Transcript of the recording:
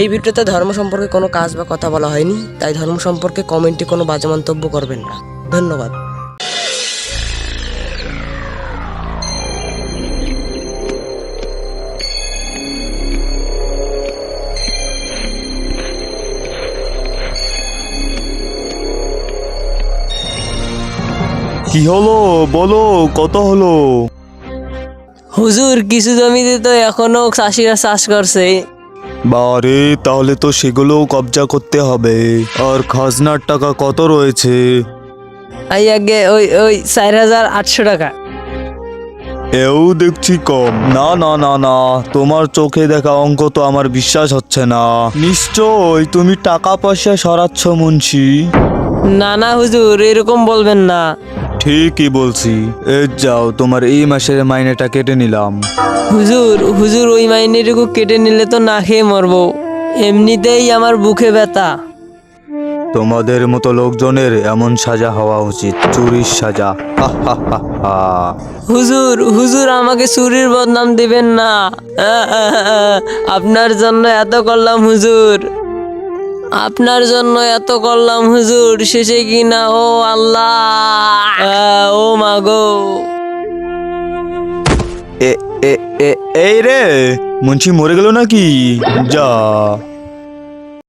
এই ভিডিওতে ধর্ম সম্পর্কে কোনো কাজ বা কথা বলা হয়নি তাই ধর্ম সম্পর্কে কমেন্টে কোনো বাজে মন্তব্য করবেন না। ধন্যবাদ। কি হলো? বলো কত হলো? হুজুর কিছু জমিতে তো এখনও চাষিরা চাষ করছে। বারে তাহলে তো সেগুলোও কবজা করতে হবে। আর খাজনার টাকা কত রয়েছে? এই আগে ওই ওই চার হাজার আটশো টাকা। এও দেখছি কম। না না না না তোমার চোখে দেখা অঙ্ক তো আমার বিশ্বাস হচ্ছে না। নিশ্চয় তুমি টাকা পয়সা সরাচ্ছ মুন্সি। না না হুজুর এরকম বলবেন না। ঠিকই বলছি। এ যাও তোমার এই মাসের মাইনেটা কেটে নিলাম। হুজুর হুজুর ওই মাইনেটুকু কেটে নিলে তো না খেয়ে মরবো। এমনিতেই আমার বুকে ব্যথা। তোমাদের মতো লোকজনের এমন সাজা হওয়া উচিত চুরির সাজা। হুজুর হুজুর আমাকে চুরির বদনাম দিবেন না। আপনার জন্য এত করলাম হুজুর। আপনার জন্য এত করলাম হুজুর, শেষে কি না? ও আল্লাহ। ও মাগো। এ এ এ, এই রে, মুন্সি মরে গেল নাকি? যা।